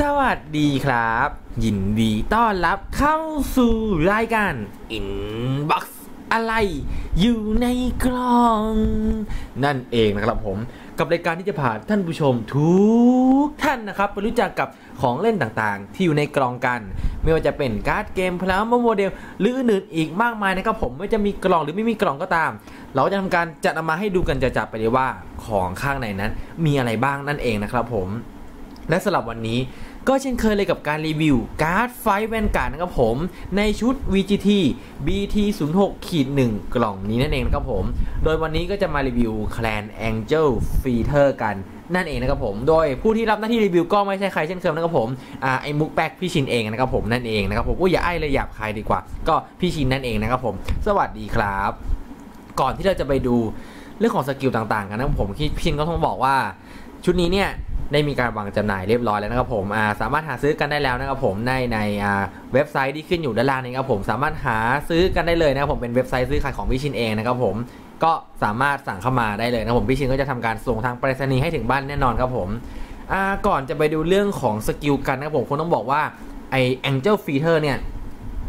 สวัสดีครับ ยินดีต้อนรับเข้าสู่รายการ Inbox อะไรอยู่ในกล่อง นั่นเองนะครับผม กับรายการที่จะพาท่านผู้ชมทุกท่านนะครับไปรู้จักกับของเล่นต่างๆ ที่อยู่ในกล่องกัน ไม่ว่าจะเป็นการ์ดเกมพลาสมาโมเดล หรืออื่นๆอีกมากมายนะครับผมไม่ว่าจะมีกล่องหรือไม่มีกล่องก็ตาม เราจะทำการจัดเอามาให้ดูกันจะจับไปเลยว่าของข้างในนั้น มีอะไรบ้างนั่นเองนะครับผม และสำหรับวันนี้ก็เช่นเคยเลยกับการรีวิว การ์ดไฟแวนการ์ดนะครับผม ในชุด VGT BT 0 6ขีด1กล่องนี้นั่นเองนะครับผม โดยวันนี้ก็จะมารีวิวแคลน Angel Feeder กันนั่นเองนะครับผม โดยผู้ที่รับหน้าที่รีวิวก็ไม่ใช่ใครเช่นเคยนะครับผมอ่าไอ้มุกแป๊กพี่ชินเองนะครับผมนั่นเองนะครับผมก็อย่าไอ้เลยหยาบคายดีกว่า ก็พี่ชินนั่นเองนะครับผม สวัสดีครับ ก่อนที่เราจะไปดูเรื่องของสกิลต่างๆกันนะครับผมพี่ชินก็ต้องบอกว่าชุดนี้เนี่ย ได้มีการวางจำหน่ายเรียบร้อยแล้วนะครับผมาสามารถหาซื้อกันได้แล้วนะครับผมในในเว็บไซต์ที่ขึ้นอยู่ด้านล่างนี้ครับผมสามารถหาซื้อกันได้เลยนะครับผมเป็นเว็บไซต์ซื้อขายของพี่ชินเองนะครับผมก็สามารถสั่งเข้ามาได้เลยนะครับผมพี่ชินก็จะทำการส่งทางไปรษณีย์ให้ถึงบ้านแน่นอนครับผมก่อนจะไปดูเรื่องของสกิลกันนะครับผมคงต้องบอกว่าไอ Angel Feeder เนี่ย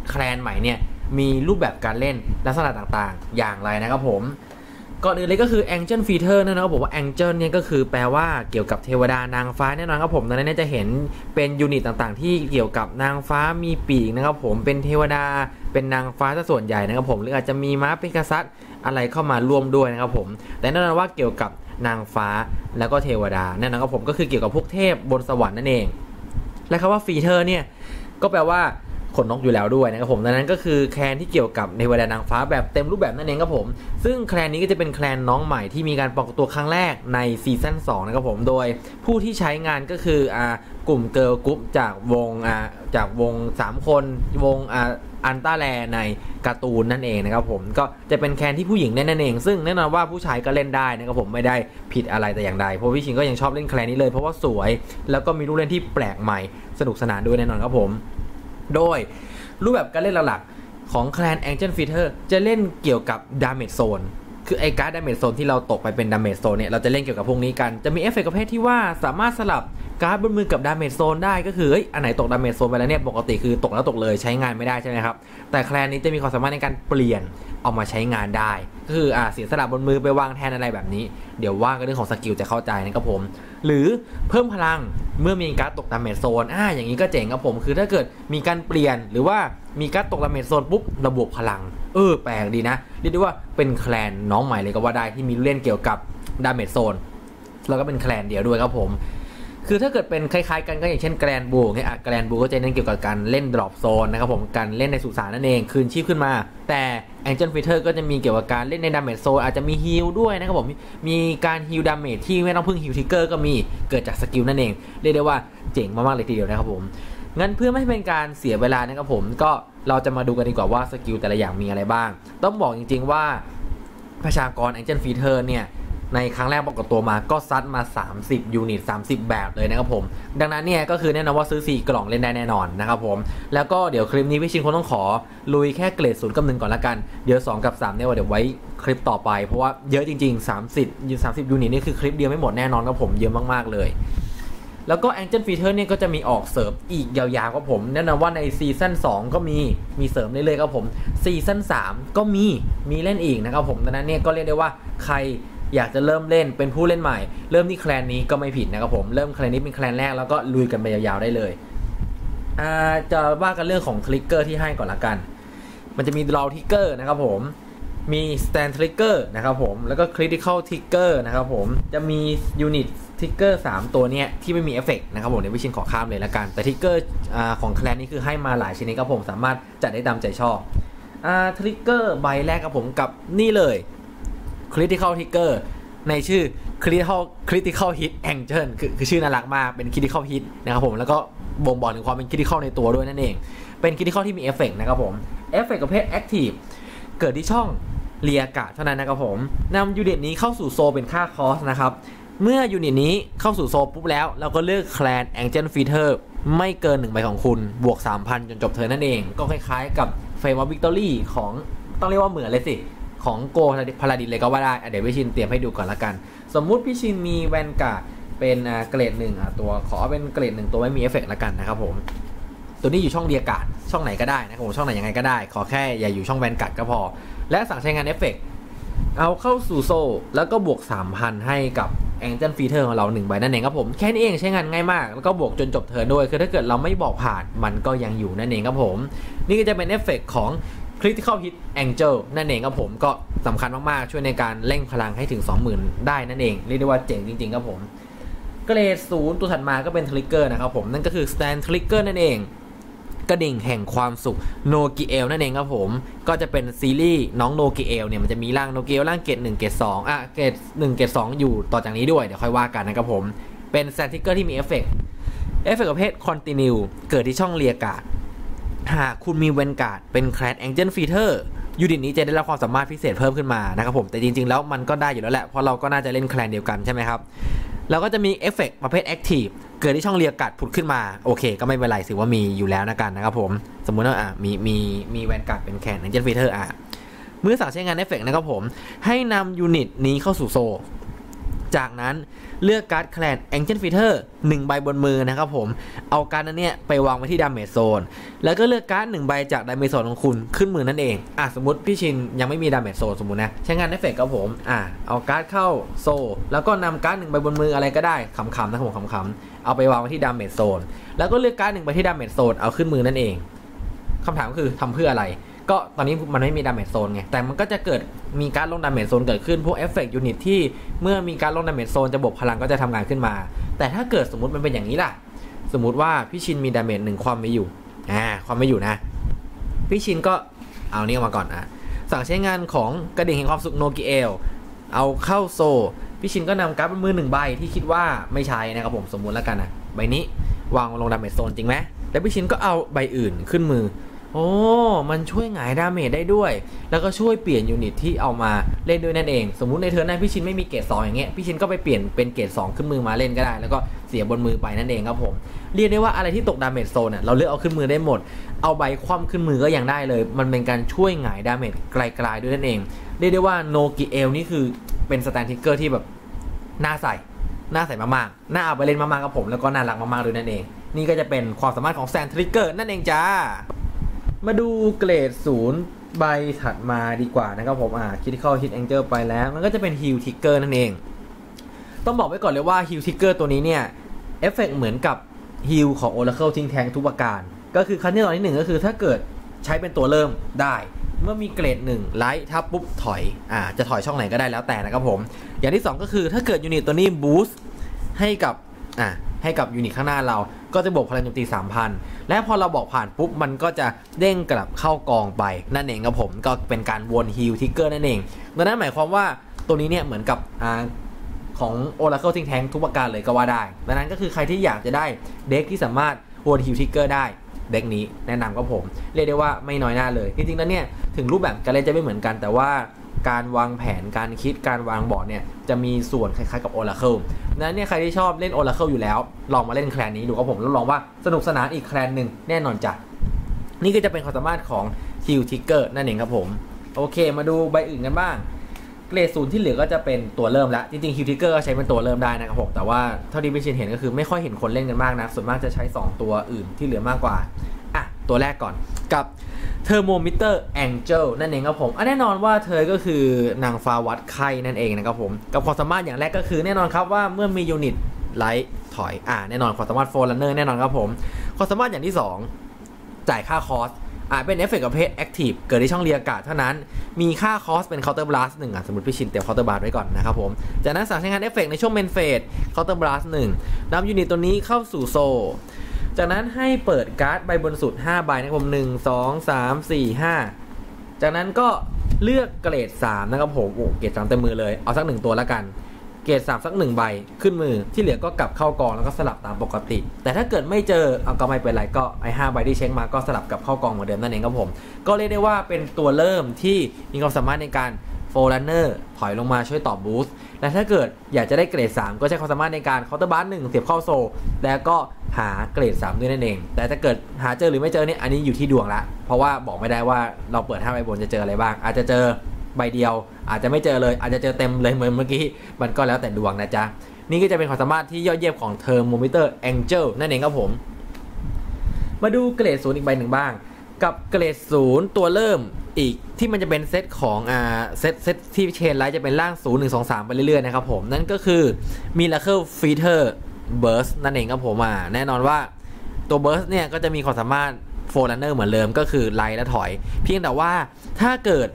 แคลนใหม่เนี่ยมีรูปแบบการเล่นลักษณะต่างๆ อย่างไรนะครับผม ก่อนอื่นเลยก็คือ Angel Feeder นั่นนะครับผมว่า Angel เนี่ยก็คือแปลว่าเกี่ยวกับเทวดานางฟ้าแน่นอนครับผมดังนั้นเนี่ยจะเห็นเป็นยูนิตต่างๆ ที่เกี่ยวกับนางฟ้ามีปีกนะครับผมเป็นเทวดาเป็นนางฟ้าซะส่วนใหญ่นะครับผมหรืออาจจะมีม้าเป็นกษัตริย์อะไรเข้ามาร่วมด้วยนะครับผมแต่แน่นอนว่าเกี่ยวกับนางฟ้าแล้วก็เทวดาแน่นอนครับผมก็คือเกี่ยวกับพวกเทพบนสวรรค์นั่นเอง และคำว่าฟีเทอร์เนี่ยก็แปลว่า ขนนกอยู่แล้วด้วยนะครับผมดังนั้นก็คือแคลนที่เกี่ยวกับในเวลานางฟ้าแบบเต็มรูปแบบนั่นเองครับผม ซึ่งแคลนนี้ก็จะเป็นแคลนน้องใหม่ที่มีการปรากฏตัวครั้งแรกในซีซั่น2นะครับผมโดยผู้ที่ใช้งานก็คืออ่ากลุ่มเกิร์ลกรุ๊ปจากวงอ่าจากวง 3 คนวงอ่าอันต้าแลในการ์ตูนนั่นเองนะครับผมก็จะเป็นแคนที่ผู้หญิงเล่นนั่นเอง ซึ่งแน่นอนว่าผู้ชายก็เล่นได้นะครับผมไม่ได้ผิดอะไรแต่อย่างใดเพราะพี่ชิงก็ยังชอบเล่นแคนนี้เลยเพราะว่าสวย แล้วก็มีลูกเล่นที่แปลกใหม่สนุกสนานด้วยแน่นอนครับผม โดยรูปแบบการเล่นหลักๆของแคลน Angel f e a t e r จะเล่นเกี่ยวกับ Damage Zone คือไอ้การ์ด Damage Zone ที่เราตกไปเป็น Damage Zone เนี่ยเราจะเล่นเกี่ยวกับพวกนี้กันจะมีเอฟเฟกต์ประเภทที่ว่าสามารถสลับการ์ดบนมือกับ Damage Zone ได้ก็คืออันไหนตก Damage Zone ไปแล้วเนี่ยปกติคือตกแล้วตกเลยใช้งานไม่ได้ใช่ไหมครับแต่แคลนนี้จะมีความสามารถในการเปลี่ยนเอามาใช้งานได้ ก็คืออ่าเสียสละบนมือไปวางแทนอะไรแบบนี้ เดี๋ยวว่ากันเรื่องของสกิลจะเข้าใจนะครับผม หรือเพิ่มพลังเมื่อมีการ์ดตกดาเมจโซนอ่าอย่างนี้ก็เจ๋งครับผมคือถ้าเกิดมีการเปลี่ยนหรือว่า มีการตกดาเมจโซนปุ๊บระบบพลัง เออแปลกดีนะ เรียกได้ว่าเป็นแคลนน้องใหม่เลยก็ว่าได้ที่มีเล่นเกี่ยวกับดาเมจโซนแล้วก็เป็นแคลนเดียวด้วยครับผม คือถ้าเกิดเป็นคล้ายๆกันก็อย่างเช่นแกรนบูเนี่ยแกรนบูก็จะเน้นเกี่ยวกับการเล่นดรอปโซนนะครับผมการเล่นในสุสานนั่นเองคืนชีพขึ้นมา แต่ Angel Fighter ก็จะมีเกี่ยวกับการเล่นในดาเมจโซนอาจจะมีฮิลด้วยนะครับผมมีการฮิลดาเมจที่ไม่ต้องพึ่งฮิลทิกเกอร์ก็มีเกิดจากสกิลนั่นเองเรียกได้ว่าเจ๋งมากๆเลยทีเดียวนะครับผม งั้นเพื่อไม่ให้เป็นการเสียเวลานะครับผมก็เราจะมาดูกันดีกว่าว่าสกิลแต่ละอย่างมีอะไรบ้าง ต้องบอกจริง ๆ ว่าประชากร Angel Fighter เนี่ยในครั้งแรกปรากฏตัวมาก็ซัดมา 30 ยูนิต 30 แบบเลยนะครับผม ดังนั้นเนี่ยก็คือแน่นอนว่าซื้อ 4 กล่องเล่นได้แน่นอนนะครับผม แล้วก็เดี๋ยวคลิปนี้พี่ชินคงต้องขอ ลุยแค่เกรดศูนย์กับหนึ่งก่อนละกัน เดี๋ยว 2 กับ 3 เนี่ยเดี๋ยวไว้คลิปต่อไป เพราะว่าเยอะจริง ๆ 30ยู30 ยูนิตนี่คือคลิปเดียวไม่หมดแน่นอนครับผมเยอะมากๆเลย แล้วก็ Angel Feeder เนี่ยก็จะมีออกเสริมอีกยาวๆครับผมแน่นอนว่าในซีซั่น2ก็มีมีเสริมเรื่อยๆครับผมซีซั่น3ก็มีมีเล่นอีกนะครับผมดังนั้นเนี่ยก็เรียกได้ว่าใครอยากจะเริ่มเล่นเป็นผู้เล่นใหม่ เริ่มที่แคลนนี้ก็ไม่ผิดนะครับผมเริ่มแคลนนี้เป็นแคลนแรกแล้วก็ลุยกันไปยาวๆได้เลยอ่าจะว่ากันเรื่องของทริกเกอร์ที่ให้ก่อนละกัน มันจะมี draw trigger นะครับผมมี stand trigger นะครับผม แล้วก็ critical trigger นะครับผม จะมี unit trigger 3ตัวเนี้ยที่ไม่มีเอฟเฟกนะครับผมเดี๋ยววิชินขอข้ามเลยละกัน แต่ trigger อ่าของแคลนนี้คือให้มาหลายชนิดครับผมสามารถจัดได้ตามใจชอบอ่า trigger ใบแรกครับผมกับนี่เลย critical trigger ในชื่อ critical critical hit angel คือคือชื่อน่ารักมากเป็น critical hit นะครับผมแล้วก็บ่งบอกถึงความเป็น critical ในตัวด้วยนั่นเอง เป็น critical ที่มีเอฟเฟกนะครับผมเอฟเฟกประเภท active เกิดที่ช่องเรียกาเท่านั้นนะครับผมนำยูนิตนี้เข้าสู่โซเป็นค่าคอสนะครับ เมื่อยูนิตนี้เข้าสู่โซปุ๊บแล้ว เราก็เลือกแคลน Angel Feeder ไม่เกิน1ใบของคุณบวก 3,000 จนจบเธอนั่นเอง ก็คล้ายๆกับเฟรมวิกตอรี่ของต้องเรียกว่าเหมือนเลยสิ ของโกพาราดินเลยก็ว่าได้ เดี๋ยวพี่ชินเตรียมให้ดูก่อนละกัน สมมุติพี่ชินมีแวนการ์ดเป็นเกรดหนึ่งตัวขอเป็นเกรดหนึ่งตัวไม่มีเอฟเฟกต์ละกันนะครับผม ตัวนี้อยู่ช่องเรียกาดช่องไหนก็ได้นะครับผมช่องไหนยังไงก็ได้ ขอแค่อย่าอยู่ช่องแวนการ์ดก็พอ และสั่งใช้งานเอฟเฟกต์ เอาเข้าสู่โซลแล้วก็บวก 3,000 ให้กับแองเจิลฟีเทอร์ของเรา1ใบนั่นเองครับผมแค่นี้เองใช้งานง่ายมาก แล้วก็บวกจนจบเทิร์นด้วย คือถ้าเกิดเราไม่บอกผ่านมันก็ยังอยู่นั่นเองครับผม นี่ก็จะเป็นเอฟเฟกต์ของ Critical Hit Angel นั่นเองครับผมก็สำคัญมาก ๆ ช่วยในการเร่งพลังให้ถึง 20,000 ได้นั่นเอง เรียกได้ว่าเจ๋งจริง ๆ ครับผมเกรดศูนย์ตัวถัดมาก็เป็นทริกเกอร์นะครับผมนั่นก็คือ Stand Trigger นั่นเอง กระดิ่งแห่งความสุขโนกิเอลนั่นเองครับผม ก็จะเป็นซีรีส์น้องโนกิเอลเนี่ยมันจะมีร่างโนกิเอลร่างเกรดหนึ่งเกรดสองอะเกรดหนึ่งเกรดสองอยู่ต่อจากนี้ด้วยเดี๋ยวค่อยว่ากันนะครับผม เป็นแซนทิกเกอร์ที่มีเอฟเฟกต์เอฟเฟกต์ประเภทคอนติเนียเกิดที่ช่องเรียกาดหากคุณมีเวนการ์ดเป็นแคลดแองเจิลฟีเทอร์ ยูนิตนี้จะได้รับความสามารถพิเศษเพิ่มขึ้นมานะครับผมแต่จริงๆ แล้วมันก็ได้อยู่แล้วแหละเพราะเราก็น่าจะเล่นแคลนเดียวกันใช่ไหมครับเราก็จะมีเอฟเฟกประเภทแอคทีฟเกิดที่ช่องเรียกัดผุดขึ้นมา โอเค ก็ไม่เป็นไรถือว่ามีอยู่แล้วนะกันนะครับผม สมมุติว่าอะมีมีมีแวนการ์ดเป็นแคนแอเจนฟีเทอร์อะเมื่อสั่งใช้งานเอฟเฟกนะครับผม ให้นำยูนิตนี้เข้าสู่โซ จากนั้นเลือกการ์ดแคลนแองเจิลฟีเทอร์หนึ่งใบบนมือนะครับผม เอาการ์ดนั้นเนี่ยไปวางไว้ที่ดาเมจโซน แล้วก็เลือกการ์ดหนึ่งใบจากดาเมจโซนของคุณขึ้นมือนั่นเอง อะสมมติพี่ชินยังไม่มีดาเมจโซนสมมตินะ ใช้งานเอฟเฟกต์ครับผม อะเอาการ์ดเข้าโซ แล้วก็นำการ์ดหนึ่งใบบนมืออะไรก็ได้ขำๆนะครับผมขำๆเอาไปวางไว้ที่ดาเมจโซน แล้วก็เลือกการ์ดหนึ่งใบที่ดาเมจโซนเอาขึ้นมือนั่นเองคำถามก็คือทำเพื่ออะไร ก็ตอนนี้มันไม่มีดาเมจโซนไง แต่มันก็จะเกิดมีการลงดาเมจโซนเกิดขึ้น พวกเอฟเฟกต์ยูนิตที่เมื่อมีการลงดาเมจโซนจะบวกพลังก็จะทำงานขึ้นมา แต่ถ้าเกิดสมมติมันเป็นอย่างนี้ล่ะ สมมุติว่าพี่ชินมีดาเมจหนึ่งความไม่อยู่อ่าความไม่อยู่นะ พี่ชินก็เอานี้ออกมาก่อนอะสั่งใช้งานของกระดิ่งแห่งความสุขโนกิเอลเอาเข้าโซ พี่ชินก็นำการ์ดบนมือหนึ่งใบที่คิดว่าไม่ใช้นะครับผมสมมุติแล้วกันนะใบนี้วางลงดาเมจโซนจริงไหมแล้วพี่ชินก็เอาใบอื่นขึ้นมือ โอ้ มันช่วยหงายดาเมจได้ด้วย แล้วก็ช่วยเปลี่ยนยูนิตที่เอามาเล่นด้วยนั่นเอง สมมุติในเทอร์นนั้นพี่ชินไม่มีเกรด2องอย่างเงี้ย พี่ชินก็ไปเปลี่ยนเป็นเกรด2ขึ้นมือมาเล่นก็ได้ แล้วก็เสียบนมือไปนั่นเองครับผม เรียกได้ว่าอะไรที่ตกดาเมจโซนน่ะเราเลือกเอาขึ้นมือได้หมด เอาใบคว่ำขึ้นมือก็ยังได้เลย มันเป็นการช่วยหงายดาเมจไกลๆด้วยนั่นเอง เรียกได้ว่าโนกิเอลนี่คือเป็นสแตนทิกเกอร์ที่แบบน่าใส่ น่าใส่มากๆ น่าเอาไปเล่นมากๆกับผม แล้วก็น่ารักมากๆด้วยนั่นเอง นี่ก็จะเป็นความสามารถของแซนทริกเกอร์นั่นเองจ้า มาดูเกรดศูนย์ใบถัดมาดีกว่านะครับผมอ่า critical hit angel ไปแล้ว มันก็จะเป็น heal ticker นั่นเอง ต้องบอกไว้ก่อนเลยว่า heal ticker ตัวนี้เนี่ยเอฟเฟกเหมือนกับ heal ของ oracle ทิ้งแทงทุกประการ ก็คือขั้นที่ตอนที่หนึ่งก็คือถ้าเกิดใช้เป็นตัวเริ่มได้เมื่อมีเกรด1ไลท์ทับปุ๊บถอยอ่าจะถอยช่องไหนก็ได้แล้วแต่นะครับผม อย่างที่ 2 ก็คือถ้าเกิดยูนิตตัวนี้บูสต์ให้กับอ่าให้กับยูนิตข้างหน้าเรา ก็จะบวกพลังโจมตี 3,000 และพอเราบอกผ่านปุ๊บมันก็จะเด้งกลับเข้ากองไป นั่นเองครับผมก็เป็นการวนฮิลทิกเกอร์นั่นเองดังนั้นหมายความว่าตัวนี้เนี่ยเหมือนกับอ่าของ Oracle Think Tank ทุกประการเลยก็ว่าได้ ดังนั้นก็คือใครที่อยากจะได้เด็กที่สามารถวนฮิลทิกเกอร์ได้เด็กนี้แนะนำก็ผม เรียกได้ว่าไม่น้อยหน้าเลย จริงๆแล้วเนี่ยถึงรูปแบบการเล่นจะไม่เหมือนกันแต่ว่า การวางแผนการคิดการวางบอร์ดเนี่ยจะมีส่วนคล้ายๆกับ Oracle นั้นเนี่ยใครที่ชอบเล่น Oracle อยู่แล้ว ลองมาเล่นแคลนนี้ดูครับผมแล้วลองว่าสนุกสนานอีกแคลนหนึ่งแน่นอนจ้ะนี่ก็จะเป็นความสามารถของ Hill Ticker นั่นเองครับผมโอเค มาดูใบอื่นกันบ้างเกรดศูนย์ที่เหลือก็จะเป็นตัวเริ่มแล้วจริงๆฮิวทิกเกอร์ก็ใช้เป็นตัวเริ่มได้นะครับผมแต่ว่าเท่าที่พี่ชินเห็นก็คือไม่ค่อยเห็นคนเล่นกันมากนะส่วนมากจะใช้ 2 ตัวอื่นที่เหลือมากกว่าอะตัวแรกก่อนกับ เทอร์โมมิเตอร์แองเจลนั่นเองครับผมอะแน่นอนว่าเธอก็คือนางฟ้าวัดไข้นั่นเองนะครับผมกับความสามารถอย่างแรกก็คือแน่นอนครับว่าเมื่อมียูนิตไลท์ถอยอ่าแน่นอนความสามารถโฟลันเนอร์แน่นอนครับผมความสามารถอย่างที่ 2 จ่ายค่าคอสอ่าเป็นเอฟเฟกต์ประเภทแอคทีฟเกิดที่ช่องเรียกาศเท่านั้น มีค่าคอสเป็นเคาน์เตอร์บลัสหนึ่งอะสมมติพี่ชินเตรียมเคาน์เตอร์บลัสไว้ก่อนนะครับผม จากนั้นสั่งใช้งานเอฟเฟกต์ในช่วงเมนเฟสเคาน์เตอร์บลัสหนึ่งนำยูนิตตัวนี้เข้าสู่โซ จากนั้นให้เปิดการ์ดใบบนสุด 5 ใบนะครับผม1 2 3 4 5จากนั้นก็เลือกเกรด 3 นะครับผมโอ้เกรด3เต็มมือเลย เอาสักหนึ่งตัวแล้วกัน เกรด 3 สักหนึ่งใบขึ้นมือที่เหลือก็กลับเข้ากองแล้วก็สลับตามปกติ แต่ถ้าเกิดไม่เจอเอาก็ไม่เป็นไรก็ไอ้ห้าใบที่เช็คมาก็สลับกลับเข้ากองเหมือนเดิมนั่นเองครับผม ก็เรียกได้ว่าเป็นตัวเริ่มที่มีความสามารถในการ โฟลันเนอร์ถอยลงมาช่วยตอบบูสต์และถ้าเกิดอยากจะได้เกรด 3 ก็ใช้ความสามารถในการเคาน์เตอร์บัสหนึ่งเสียบเข้าโซแล้วก็หาเกรด 3 ด้วยนั่นเอง แต่ถ้าเกิดหาเจอหรือไม่เจอเนี่ยอันนี้อยู่ที่ดวงละ เพราะว่าบอกไม่ได้ว่าเราเปิด5ใบบนจะเจออะไรบ้าง อาจจะเจอใบเดียว อาจจะไม่เจอเลย อาจจะเจอเต็มเลยเหมือนเมื่อกี้มันก็แล้วแต่ดวงนะจ๊ะนี่ก็จะเป็นความสามารถที่ยอดเยี่ยมของเทอร์โมมิเตอร์แองเจิลนั่นเองครับผม มาดูเกรดศูนย์อีกใบหนึ่งบ้าง กับเกรดศูนย์ตัวเริ่ม อีกที่มันจะเป็นเซตของอ่าเซตเซตที่เชนไลท์จะเป็นร่าง 0 1 2 3 ไปเรื่อยๆนะครับผม นั่นก็คือ Miracle Feeder Burst นั่นเองครับผมอ่าแน่นอนว่าตัว Burst เนี่ยก็จะมีความสามารถโฟลันเนอร์เหมือนเดิมก็คือไล่และถอย เพียงแต่ว่าถ้าเกิด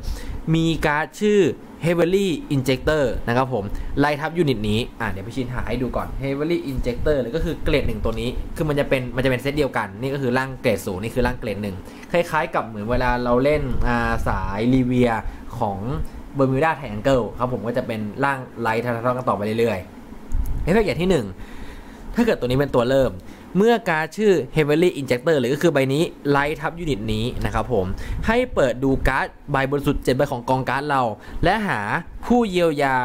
มีการ์ดชื่อ Heavily Injector นะครับผมไล่ทับยูนิตนี้อ่าเดี๋ยวพี่ชินหาให้ดูก่อน Heavily Injector เลยก็คือเกรดหนึ่งตัวนี้ คือมันจะเป็นมันจะเป็นเซตเดียวกัน นี่ก็คือร่างเกรดศูนย์นี่คือร่างเกรดหนึ่งคล้ายๆ กับเหมือนเวลาเราเล่นอ่าสายรีเวียของเบอร์มิวดาไทแองเกิลครับผมก็จะเป็นร่างไลท์ทับๆกันต่อไปเรื่อยๆเอฟเฟกต์อย่างที่ 1 ถ้าเกิดตัวนี้เป็นตัวเริ่ม เมื่อการชื่อ Heavily Injector หรือก็คือใบนี้ไลท์ทับยูนิตนี้นะครับผม ให้เปิดดูการ์ดใบบนสุด7ใบของกองการ์ดเรา และหาผู้เยียวยา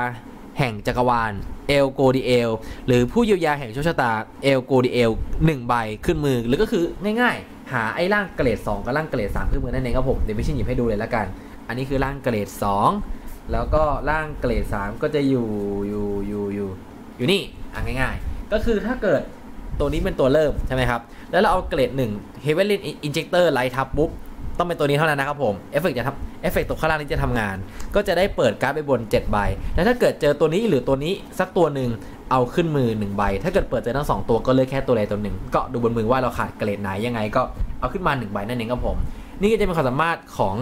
แห่งจักรวาลเอลโกดีเอลหรือผู้เยียวยาแห่งโชคชะตาเอลโกดีเอลหนึ่งใบขึ้นมือ หรือก็คือง่ายๆ หาไอ้ร่างเกรด 2 กับร่างเกรด 3 ขึ้นมือนั่นเองครับผมเดี๋ยวพี่ชินหยิบให้ดูเลยละกัน อันนี้คือร่างเกรด 2 แล้วก็ร่างเกรด 3 ก็จะอยู่อยู่อยู่อยู่อยู่นี่อะง่าย ๆ ก็คือถ้าเกิด ตัวนี้เป็นตัวเริ่มใช่ไหมครับ แล้วเราเอาเกรด1 Heavenly Injector ไลท์ทับปุ๊บ ต้องเป็นตัวนี้เท่านั้นนะครับผม เอฟเฟกจะทำเอฟเฟกตัวข้างล่างนี้จะทำงาน ก็จะได้เปิดการ์ดไปบน 7 ใบ แล้วถ้าเกิดเจอตัวนี้หรือตัวนี้สักตัวหนึ่งเอาขึ้นมือ 1 ใบ ถ้าเกิดเปิดเจอทั้ง 2 ตัวก็เลือกแค่ตัวใดตัวหนึ่ง ก็ดูบนมือว่าเราขาดเกรดไหนยังไงก็เอาขึ้นมา 1 ใบนั่นเองครับผม นี่ก็จะเป็นความสามารถของ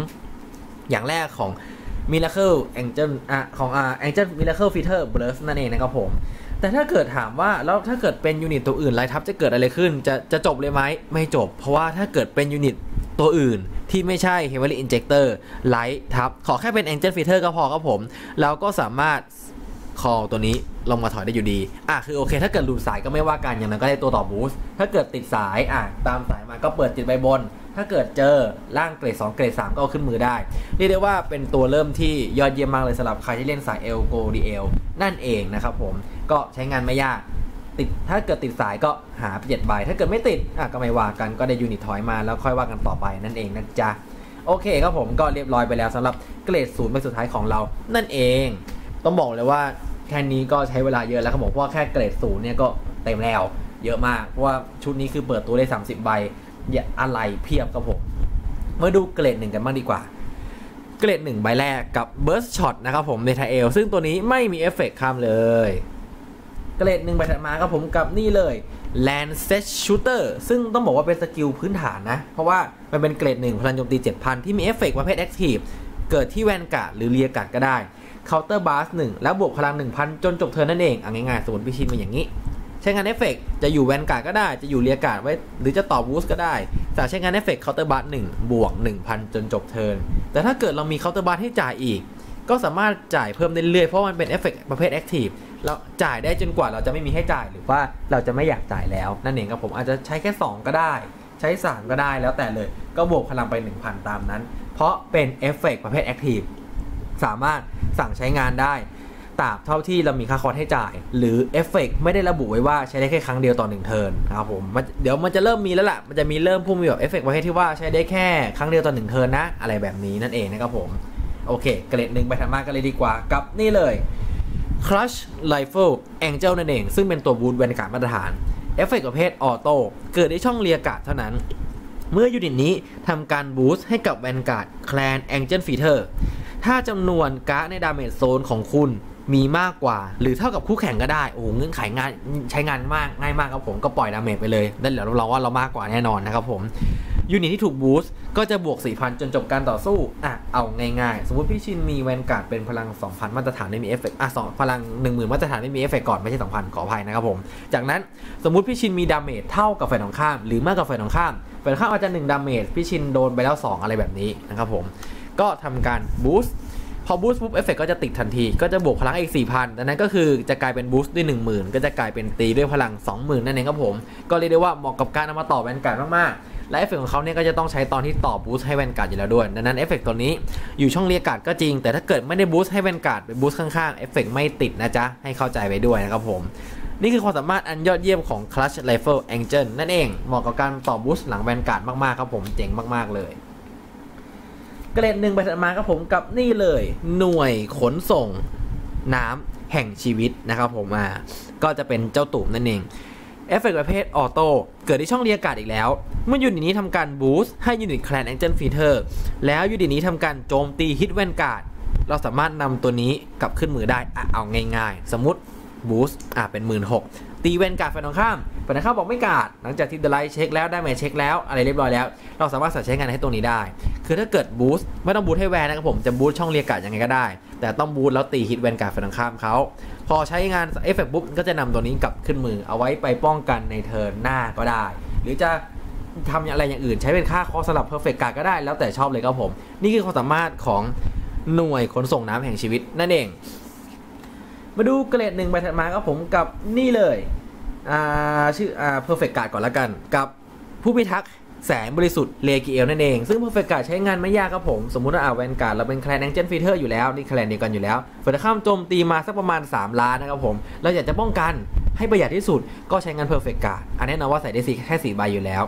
อย่างแรกของ Miracle Angel อะของอ่า Angel Miracle Feature Burst นั่นเองนะครับผม แต่ถ้าเกิดถามว่าแล้วถ้าเกิดเป็นยูนิตตัวอื่นไลท์ทับจะเกิดอะไรขึ้น จะจะจบเลยไหมไม่จบ เพราะว่าถ้าเกิดเป็นยูนิตตัวอื่นที่ไม่ใช่ Heavily Injector ไลท์ทับขอแค่เป็น Angel Feature ก็พอครับผม เราก็สามารถคอตัวนี้ลงมาถอยได้อยู่ดี อะคือโอเค ถ้าเกิดหลุดสายก็ไม่ว่ากัน อย่างนั้นก็ได้ตัวต่อบูสต์ ถ้าเกิดติดสาย อะ ตามสายมาก็เปิดจิตใบบน ถ้าเกิดเจอร่างเกรด 2 เกรด 3 ก็เอาขึ้นมือได้ เรียกได้ว่าเป็นตัวเริ่มที่ยอดเยี่ยมมากเลยสำหรับใครที่เล่นสายเอลโกดีเอลนั่นเองนะครับผม ก็ใช้งานไม่ยาก ติดถ้าเกิดติดสายก็หาเจ็ดใบ ถ้าเกิดไม่ติดอะก็ไม่ว่ากันก็ได้ยูนิตถอยมาแล้วค่อยว่ากันต่อไปนั่นเองนะจ๊ะโอเคครับผมก็เรียบร้อยไปแล้วสำหรับเกรดศูนย์ใบสุดท้ายของเรา นั่นเอง ต้องบอกเลยว่าแค่นี้ก็ใช้เวลาเยอะแล้วครับผมเพราะแค่เกรดศูนย์เนี่ยก็เต็มแล้ว เยอะมากเพราะว่าชุดนี้คือเปิดตัวได้ 30 ใบอย่าอะไรเพียบครับผมมาดูเกรดหนึ่งกันบ้างดีกว่า เกรดหนึ่งใบแรกกับ Burst Shot นะครับผมเมทเอลซึ่งตัวนี้ไม่มีเอฟเฟกต์ข้ามเลย เกรดหนึ่งใบถัดมาครับผมกับนี่เลย Land Set Shooter ซึ่งต้องบอกว่าเป็นสกิลพื้นฐานนะ เพราะว่ามันเป็นเกรดหนึ่งพลังโจมตี 7,000 ที่มีเอฟเฟกต์ประเภท Active เกิดที่แวนการ์ดหรือเรียการ์ดก็ได้ Counter Blast 1 แล้วบวกพลัง 1,000 จนจบเทิร์นนั่นเองอะง่ายๆสมมติพี่ชินมาอย่างนี้ใช้งานเอฟเฟกต์จะอยู่แวนการ์ดก็ได้ จะอยู่เรียการ์ดไว้ หรือจะต่อบูสก็ได้แต่ใช้งานเอฟเฟกต์ Counter Blast 1บวก 1,000 จนจบเทิร์น แต่ถ้าเกิดเรามี Counter Blast ให้จ่ายอีก ก็สามารถจ่ายเพิ่มได้เรื่อยๆเพราะมันเป็นเอฟเฟกต์ประเภท Active เราจ่ายได้จนกว่าเราจะไม่มีให้จ่ายหรือว่าเราจะไม่อยากจ่ายแล้ว นั่นเองครับผมอาจจะใช้แค่ 2 ก็ได้ ใช้ 3 ก็ได้แล้วแต่เลย ก็บวกพลังไป 1,000 ตามนั้น เพราะเป็นเอฟเฟกต์ประเภท Active สามารถสั่งใช้งานได้ตราบเท่าที่เรามีค่าคอร์สให้จ่าย หรือเอฟเฟกไม่ได้ระบุไว้ว่าใช้ได้แค่ครั้งเดียวต่อหนึ่งเทิร์นครับผมมเดี๋ยวมันจะเริ่มมีแล้วล่ะ มันจะมีเริ่มพุ่งมีแบบเอฟเฟกประเภทที่ว่าใช้ได้แค่ครั้งเดียวต่อหนึ่งเทิร์นนะ อะไรแบบนี้นั่นเองนะครับผม โอเค เกรดหนึ่งไปทำมากกันเลยดีกว่ากับนี่เลย Crush Rifle Angel นั่นเอง ซึ่งเป็นตัวบูทแวนการ์ดมาตรฐาน เอฟเฟกต์ประเภทออโต้เกิดในช่องเรียกาดเท่านั้น เมื่อยูนิตนี้ทำการบูสต์ให้กับแวนการ์ดแคลน Angel Feeder ถ้าจำนวนการ์ดในดาเมจโซนของคุณมีมากกว่า หรือเท่ากับคู่แข่งก็ได้ โอ้โหเงื่อนไขงานใช้งานมากง่ายมากครับผมก็ปล่อยดาเมจไปเลยนั่นเดี๋ยวเราว่าเรามากกว่าแน่นอนนะครับผม ยูนิตที่ถูกบูสต์ก็จะบวก 4,000 จนจบการต่อสู้ อะ เอาง่ายๆ สมมติพี่ชินมีแวนการ์ดเป็นพลัง 2,000 มาตรฐานไม่มีเอฟเฟกต์อะสองพลัง 10,000 มาตรฐานไม่มีเอฟเฟกต์ก่อน ไม่ใช่ 2,000 ขออภัยนะครับผม จากนั้นสมมติพี่ชินมีดาเมจเท่ากับฝ่ายตรงข้าม หรือมากกว่าฝ่ายตรงข้ามฝ่ายตรงข้ามอาจจะ1ดาเมจพี่ชินโดนไปแล้ว 2 อะไรแบบนี้นะครับผมก็ทำการบูสต์พอบูสต์ปุ๊บเอฟเฟกก็จะติดทันที ก็จะบวกพลังอีก 4,000ดังนั้นก็คือจะกลายเป็นบูสต์ด้วย 10,000 ก็จะกลายเป็นตีด้วยพลัง 20,000 นั่นเองครับผม ก็เรียกได้ว่าเหมาะกับการเอามาต่อแวนการ์ดมาก ๆ และเอฟเฟกของเขาเนี่ยก็จะต้องใช้ตอนที่ต่อบูสต์ให้แวนการ์ดอยู่แล้วด้วย ดังนั้นเอฟเฟกตัวนี้อยู่ช่องเรียกการ์ดก็จริง แต่ถ้าเกิดไม่ได้บูสต์ให้แวนการ์ดไปบูสต์ข้างๆเอฟเฟกไม่ติดนะจ๊ะ ให้เข้าใจไว้ด้วยนะครับผม นี่คือความสามารถอันยอดเยี่ยมของ Clutch Rifle Angel นั่นเอง เหมาะกับการต่อบูสต์หลังแวนการ์ดมากๆครับผม เจ๋งมากๆเลยเกรดหนึ่งไปถัดมาครับผมกับนี่เลย หน่วยขนส่งน้ำแห่งชีวิตนะครับผมอ่าก็จะเป็นเจ้าตูบนั่นเอง เอฟเฟกต์ประเภทออโต้เกิดที่ช่องเรียกการ์ดอีกแล้ว เมื่อยูนิตนี้ทำการบูสต์ให้ยูนิตแคลนแองเจิลฟีเตอร์แล้วยูนิตนี้ทำการโจมตีฮิตแวนการ์ดเราสามารถนำตัวนี้กลับขึ้นมือได้อะเอาง่ายๆ สมมติบูสต์อะเป็นหมื่นหกตีแวนการ์ดฝ่ายตรงข้ามฝ่ายตรงข้ามบอกไม่การ์ดหลังจากที่เดลไลท์เช็คแล้วได้แมทเช็คแล้วอะไรเรียบร้อยแล้ว เราสามารถใส่ใช้งานให้ตัวนี้ได้ คือถ้าเกิดบูสต์ไม่ต้องบูสต์ให้แวนนะครับผมจะบูสต์ช่องเรียกการ์ดยังไงก็ได้ แต่ต้องบูสต์แล้วตีฮิตแวนการ์ดฝ่งข้ามเขาพอใช้งานเอฟเฟกต์ปุ๊บก็จะนำตัวนี้กลับขึ้นมือเอาไว้ไปป้องกันในเทิร์นหน้าก็ได้ หรือจะทำอะไรอย่างอื่นใช้เป็นค่าคอสำหรับเพอร์เฟกต์การ์ดก็ได้แล้วแต่ชอบเลยครับผม นี่คือความสามารถของหน่วยขนส่งน้ำแห่งชีวิตนั่นเอง มาดูเกรดหนึ่งไปถัดมาครับผมกับนี่เลย อ่าชื่ออ่าเพอร์เฟกต์การ์ดก่อนละกัน กับผู้พิทักษ์ แสงบริสุทธิ์เลกิเอลนั่นเอง ซึ่งเพอร์เฟกต์การใช้งานไม่ยากครับผม สมมุติว่าอ่าแวนการ์ดเราเป็นแคลนแองเจิลฟีเตอร์อยู่แล้ว นี่แคลนเดียวกันอยู่แล้วฝ่ายตรงข้ามโจมตีมาสักประมาณ 3 ล้านนะครับผม เราอยากจะป้องกันให้ประหยัดที่สุดก็ใช้งานเพอร์เฟกต์การ์ดอันแน่นอนว่าใส่ได้สีแค่สี่ใบอยู่แล้ว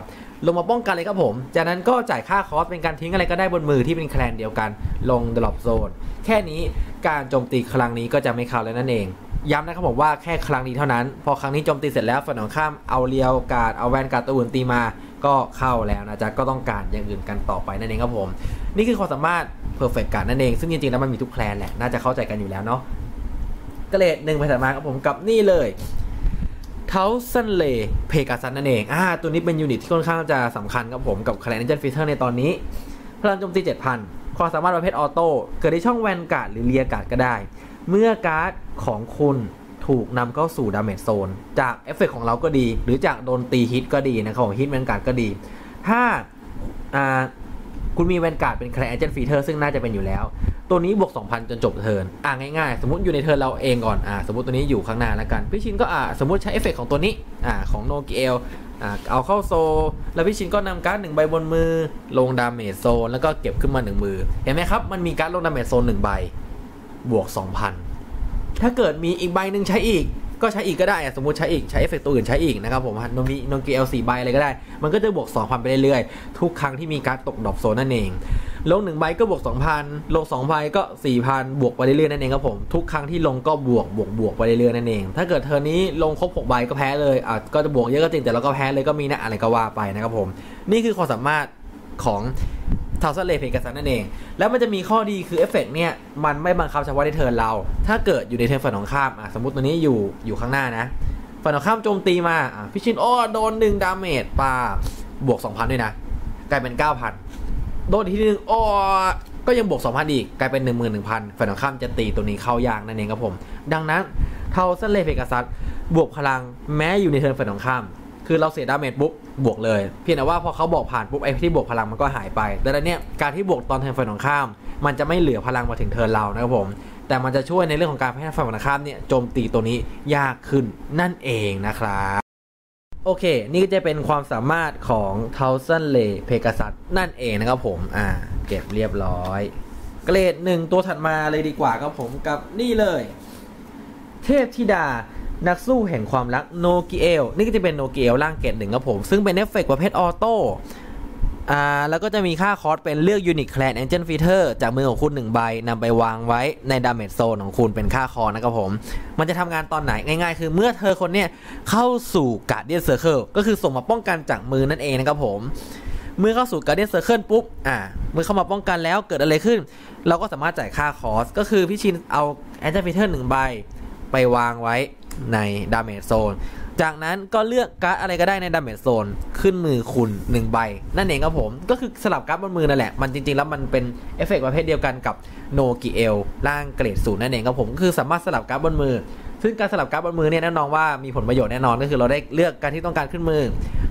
ลงมาป้องกันเลยครับผม จากนั้นก็จ่ายค่าคอสเป็นการทิ้งอะไรก็ได้บนมือที่เป็นแคลนเดียวกันลงดรอปโซนแค่นี้การโจมตีครั้งนี้ก็จะไม่เข้าแล้วนั่นเองย้ำนะครับผมว่าแค่ครั้งนี้เท่านั้น พอครั้งนี้โจมตีเสร็จแล้วฝ่ายตรงข้ามเอาเรียวการ์ดเอาแวนการ์ดตัวอื่นตีมาก็เข้าแล้วนะจ๊ะก็ต้องการอย่างอื่นกันต่อไปนั่นเองครับผม นี่คือความสามารถเพอร์เฟกต์การ์ดนั่นเอง ซึ่งจริงๆแล้วมันมีทุกแคลนแหละน่าจะเข้าใจกันอยู่แล้วเนาะกระเลดหนึ่งไปถัดมาครับผมกับนี่เลยเทาสันเลเพกาซันนั่นเองอ่าตัวนี้เป็นยูนิตที่ค่อนข้างจะสำคัญครับผมกับแคลนเจนฟิเตอร์ในตอนนี้พลังโจมตี7,000 ความสามารถประเภทออโต้เกิดในช่องแวนการ์ดหรือเลียการ์ดก็ได้ เมื่อการ์ดของคุณ ถูกนำเข้าสู่ดาเมจโซนจากเอฟเฟกของเราก็ดี หรือจากโดนตีฮิตก็ดีนะครับของฮิตแวนการ์ดก็ดี ถ้าคุณมีแวนการ์ดเป็นแคลนเจนฟีเตอร์ซึ่งน่าจะเป็นอยู่แล้ว ตัวนี้บวก 2,000 จนจบเทิร์นอ่าง่ายๆ สมมติอยู่ในเทิร์นเราเองก่อนอ่าสมมติตัวนี้อยู่ข้างหน้าแล้วกัน พี่ชินก็อ่าสมมติใช้เอฟเฟกของตัวนี้อ่าของโนเกลอ่าเอาเข้าโซ แล้วพี่ชินก็นำการ์ดหนึ่งใบบนมือ ลงดาเมจโซนแล้วก็เก็บขึ้นมาหนึ่งมือ เห็นไหมครับ มันมีการ์ดลงดาเมจโซนหนึ่งใบบวก 2,000 ถ้าเกิดมีอีกใบหนึ่งใช้อีก ก็ใช้อีกก็ได้สมมติใช้อีกใช้เอฟเฟกตัวอื่นใช้อีกนะครับผมโนมีโนเกลสี่ใบอะไรก็ได้ มันก็จะบวก2,000ไปเรื่อยๆ ทุกครั้งที่มีการตกดอปโซนนั่นเองลงหนึ่งใบก็บวก 2,000 ลง2ใบก็ 4,000 บวกไปเรื่อยๆนั่นเองครับผม ทุกครั้งที่ลงก็บวกบวกบวกไปเรื่อยๆนั่นเอง ถ้าเกิดเทอนี้ลงครบ6ใบก็แพ้เลยอะก็จะบวกเยอะก็จริงแต่เราก็แพ้เลยก็มีนะอะไรก็ว่าไปนะครับผม นี่คือความสามารถของ ทาวเซเลเพกัสนั่นเอง แล้วมันจะมีข้อดีคือเอฟเฟกเนี่ยมันไม่บังคับเฉพาะในเทิร์นเรา ถ้าเกิดอยู่ในเทิร์นฝั่งตรงข้ามอะสมมติตัวนี้อยู่อยู่ข้างหน้านะฝั่งตรงข้ามโจมตีมาอะพี่ชินโอ้โดนหนึ่งดาเมจปาบวก 2,000 ด้วยนะ กลายเป็น 9,000 โดนอีกทีนึงโอ้ก็ยังบวก 2,000 อีก กลายเป็น 11,000 ฝ่ายตรงข้ามจะตีตัวนี้เข้ายากนั่นเองครับผม ดังนั้นเทาเซเลเพกัสบวกพลังแม้อยู่ในเทิร์นฝ่ายตรงข้าม คือเราเสียดาเมจปุ๊บบวกเลย เพียงแต่ว่าพอเขาบอกผ่านปุ๊บไอ้ที่บวกพลังมันก็หายไปดังนั้นเนี่ยการที่บวกตอนเทิร์นฝ่ายตรงข้าม มันจะไม่เหลือพลังมาถึงเทิร์นเรานะครับผม แต่มันจะช่วยในเรื่องของการให้ฝ่ายตรงข้ามเนี่ยโจมตีตัวนี้ยากขึ้นนั่นเองนะครับโอเค นี่ก็จะเป็นความสามารถของ t o u s a n d Lay Pegasus นั่นเองนะครับผม อ่า เก็บเรียบร้อย เกรดหนึ่งตัวถัดมาเลยดีกว่าครับผมกับนี่เลย เทพธิดา นักสู้แห่งความรักโนกิเอลนี่ก็จะเป็นโนกิเอลร่างเกรดหนึ่งครับผม ซึ่งเป็นเอฟเฟกต์ประเภทออโต้อ่าแล้วก็จะมีค่าคอสเป็นเลือกยูนิตแคลนแองเจิลฟีเตอร์จากมือของคุณหนึ่งใบนำไปวางไว้ในดาเมจโซนของคุณเป็นค่าคอนะครับผม มันจะทำงานตอนไหนง่ายๆ คือเมื่อเธอคนเนี้ยเข้าสู่การเดียนเซอร์เคิลก็คือส่งมาป้องกันจากมือนั่นเองนะครับผม เมื่อเข้าสู่การเดียนเซอร์เคิลปุ๊บอ่าเมื่อเข้ามาป้องกันแล้วเกิดอะไรขึ้น เราก็สามารถจ่ายค่าคอสก็คือพี่ชินเอาแอนเจ l ฟิเตอร์หนึ่งใบไปวางไว้ ในดาเมจโซน จากนั้นก็เลือกการ์ดอะไรก็ได้ในดาเมจโซน ขึ้นมือคุณ 1 ใบ นั่นเองครับผม ก็คือสลับการ์ดบนมือนั่นแหละ มันจริงๆ แล้วมันเป็นเอฟเฟกต์ประเภทเดียวกันกับโนกิเอลร่างเกรดศูนย์นั่นเองครับผมก็คือสามารถสลับการ์ดบนมือ ซึ่งการสลับการ์ดบนมือเนี่ยแน่นอนว่ามีผลประโยชน์แน่นอนก็คือเราได้เลือกการที่ต้องการขึ้นมือ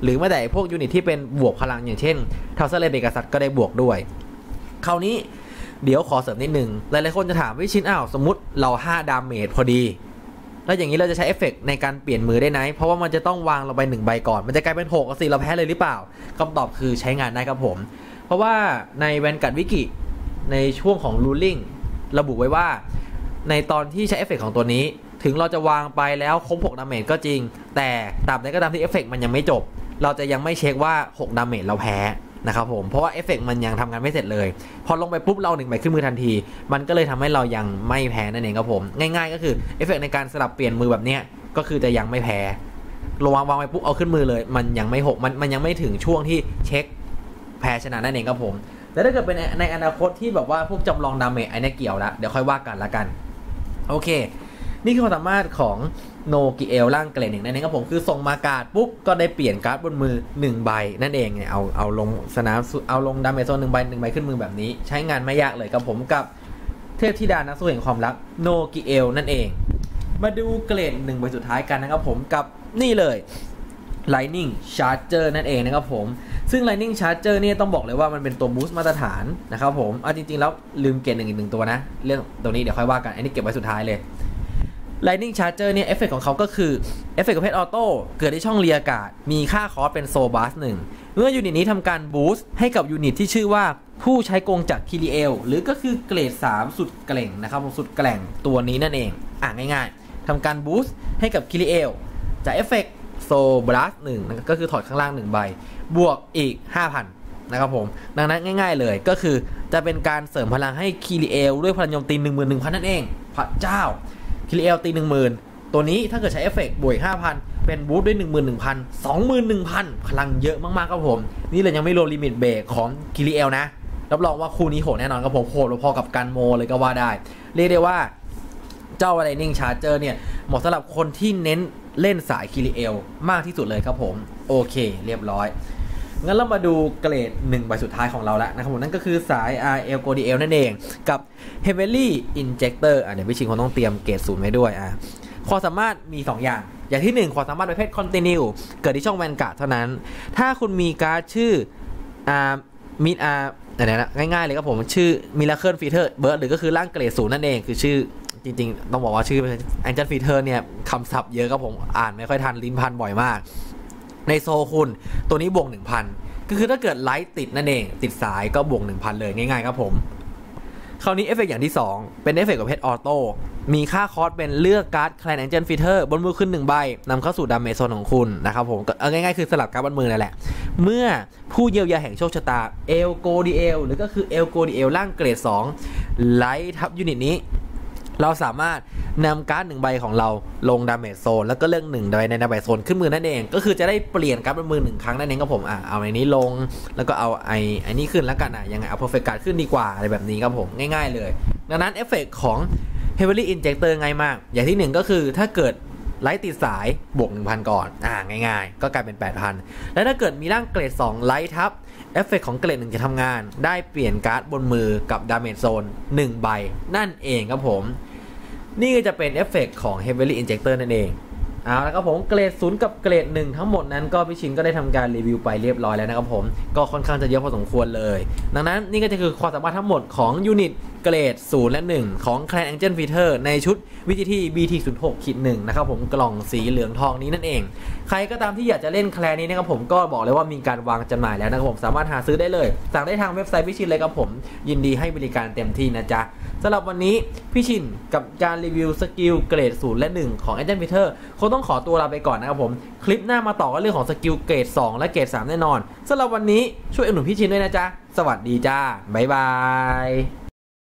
หรือแม้แต่พวกยูนิตที่เป็นบวกพลังอย่างเช่นเทาเซเลเบกัสัตก็ได้บวกด้วย คราวนี้เดี๋ยวขอเสริมนิดนึง หลายๆคนจะถามวิชินอ้าว สมมติเรา 5 ดาเมจพอดี แล้วอย่างนี้เราจะใช้เอฟเฟกในการเปลี่ยนมือได้ไหมเพราะว่ามันจะต้องวางเราไปหนึ่งใบก่อน มันจะกลายเป็น6สิเราแพ้เลยหรือเปล่าคำตอบคือใช้งานได้ครับผม เพราะว่าในแวนกัดวิกิในช่วงของรูลิ่งระบุไว้ว่า ในตอนที่ใช้เอฟเฟกของตัวนี้ ถึงเราจะวางไปแล้วครบ6ดาเมจก็จริง แต่ตาบใดก็ตามที่เอฟเฟกมันยังไม่จบ เราจะยังไม่เช็คว่า6ดาเมจเราแพ้ นะครับผมเพราะว่าเอฟเฟกมันยังทำงานไม่เสร็จเลย พอลงไปปุ๊บเราหนึ่งใบขึ้นมือทันที มันก็เลยทำให้เรายังไม่แพ้นั่นเองครับผม ง่ายๆ ก็คือเอฟเฟกในการสลับเปลี่ยนมือแบบเนี้ยก็คือจะยังไม่แพ้ลงวางวางไปปุ๊บเอาขึ้นมือเลย มันยังไม่หกมันมันยังไม่ถึงช่วงที่เช็คแพ้ชนะนั่นเองครับผมแต่ถ้าเกิดเป็นในอนาคตที่แบบว่าพวกจำลองดาเมจไอ้นี่เกี่ยวละเดี๋ยวค่อยว่ากันละกัน โอเค นี่คือความสามารถของ โนกิเอลร่างเกรดหนึ่งนั่นเองครับผมคือส่งมาการ์ดปุ๊บ ก็ได้เปลี่ยนการ์ดบนมือ 1 ใบ นั่นเองเนี่ยเอาเอาลงสนามเอาลงดาเมจโซนหนึ่งใบหนึ่งใบขึ้นมือแบบนี้ ใช้งานไม่ยากเลยครับผมกับเทพธิดานักสู้แห่งความรักโนกิเอลนั่นเอง มาดูเกรดหนึ่งใบสุดท้ายกันนะครับผมกับนี่เลย Lightning Charger นั่นเองนะครับผม ซึ่ง Lightning Charger เนี่ยต้องบอกเลยว่ามันเป็นตัวบูสต์มาตรฐานนะครับผมเอาจริงๆ แล้วลืมเกรดหนึ่งอีกหนึ่งตัวนะ เรื่องตัวนี้เดี๋ยวค่อยว่ากัน อันนี้เก็บไว้สุดท้ายเลย Lightning Charger เนี่ยเอฟเฟกของเขาก็คือเอฟเฟกของเพชรออโต้เกิดที่ช่องเรียอากาศ มีค่าคอสเป็นโซบัสหนึ่งเมื่อยูนิตนี้ทำการบูสต์ให้กับยูนิตที่ชื่อว่าผู้ใช้กงจากคิริเอลหรือก็คือเกรด 3 สุดเกล่งนะครับสุดแกล่งตัวนี้นั่นเอง อ่านง่ายๆทำการบูสต์ให้กับคิริเอลจากเอฟเฟกโซบลัสหนึ่งก็คือถอดข้างล่าง1ใบบวกอีก 5,000นะครับผม ดังนั้นง่าย ๆ เลยก็คือจะเป็นการเสริมพลังให้คิริเอลด้วยพลังโจมตี11,000 นั่นเอง พระเจ้า คิริเอลตี10,000ตัวนี้ถ้าเกิดใช้เอฟเฟกบวก5,000เป็นบูสต์ด้วย11,000 21,000พลังเยอะมากๆครับผม นี่เลยยังไม่รวมลิมิตเบรกของคิริเอลนะรับรองว่าคู่นี้โหดแน่นอนครับผมโหดพอกับการโมเลยก็ว่าได้ เรียกได้ว่าเจ้าอะไรนิ่งชาร์เจอร์เนี่ยเหมาะสำหรับคนที่เน้นเล่นสายคิริเอลมากที่สุดเลยครับผม โอเค เรียบร้อย งั้นเรามาดูเกรด1ใบสุดท้ายของเราแล้วนะครับผมนั่นก็คือสาย RL g o d l นั่นเองกับ Heavily Injector อะเดี๋ยวพี่ชิงคงต้องเตรียมเกรดศูนย์ไว้ด้วยอะความสามารถมี 2 อย่าง อย่างที่ 1 ความสามารถประเภท Continue เกิดที่ช่องแวนการ์ดเท่านั้น ถ้าคุณมีการ์ดชื่ออ่ามิดอาอะไรนนะง่ายๆเลยครับผม ชื่อ Miracle Feature Bird หรือก็คือร่างเกรดศูนย์นั่นเองคือชื่อจริงๆ ต้องบอกว่าชื่อ Angel Feature เนี่ยคำศัพท์เยอะครับผมอ่านไม่ค่อยทันลิ้นพันบ่อยมาก ในโซคุณตัวนี้บวก 1,000 ก็คือถ้าเกิดไลท์ติดนั่นเอง ติดสายก็บวก 1,000 เลยง่ายๆครับผม คราวนี้เอฟเฟกอย่างที่ 2 เป็นเอฟเฟกกับเพชรออโต้มีค่าคอสเป็นเลือกการ์ดแคลนแองเจิลฟิเตอร์บนมือขึ้น 1 ใบนำเข้าสู่ดาเมจโซนของคุณนะครับผมเอาง่ายๆคือสลับการ์ดบนมือนั่นแหละ เมื่อผู้เยียวยาแห่งโชคชะตาเอลโกดีเอลหรือก็คือเอลโกดีเอลร่างเกรด2ไลท์ทับยูนิตนี้ เราสามารถนำการ์ดหนึ่งใบของเราลงดาเมจโซนแล้วก็เลือกหนึ่งใบในดาเมจโซนขึ้นมือนั่นเอง ก็คือจะได้เปลี่ยนการ์ดบนมือหนึ่งครั้งนั่นเองครับผมอะเอาไอ้นี้ลงแล้วก็เอาไอ้ไอ้นี้ขึ้นแล้วกันอะยังไงเอาเพอร์เฟกต์การ์ดขึ้นดีกว่าอะไรแบบนี้ครับผมง่ายๆ เลย ดังนั้นเอฟเฟกของ Heavily Injector ง่ายมาก อย่างที่หนึ่งก็คือถ้าเกิดไลท์ติดสายบวก 1,000 ก่อน อ่า ง่ายๆ ก็กลายเป็น 8,000 แล้วถ้าเกิดมีร่างเกรด 2 ไลท์ทับ เอฟเฟกของเกรดหนึ่งจะทำงาน ได้เปลี่ยนการ์ดบนมือกับดาเมจโซน1ใบ นั่นเองครับผม นี่ก็จะเป็นเอฟเฟกของ Heavily Injector นั่นเองเอาละครับผมเกรด0กับเกรด1ทั้งหมดนั้นก็พี่ชินก็ได้ทำการรีวิวไปเรียบร้อยแล้วนะครับผมก็ค่อนข้างจะเยอะพอสมควรเลย ดังนั้นนี่ก็จะคือความสามารถทั้งหมดของยูนิต เกรด 0 และ 1 ของ Clan Angel Feature ในชุด VGT BT06 ขีด1นะครับผมกล่องสีเหลืองทองนี้นั่นเอง ใครก็ตามที่อยากจะเล่นแคลนนี้นะครับผมก็บอกเลยว่ามีการวางจำหน่ายแล้วนะครับผมสามารถหาซื้อได้เลย สั่งได้ทางเว็บไซต์พี่ชินเลยครับผม ยินดีให้บริการเต็มที่นะจ๊ะสำหรับวันนี้พี่ชินกับการรีวิวสกิลเกรด 0 และ 1 ของ Angel Feature คงต้องขอตัวลาไปก่อนนะครับผมคลิปหน้ามาต่อกันเรื่องของสกิลเกรด 2 และเกรด 3 แน่นอนสำหรับวันนี้ช่วยอุดหนุนพี่ชินด้วยนะจ๊ะสวัสดีจ้าบ๊ายบาย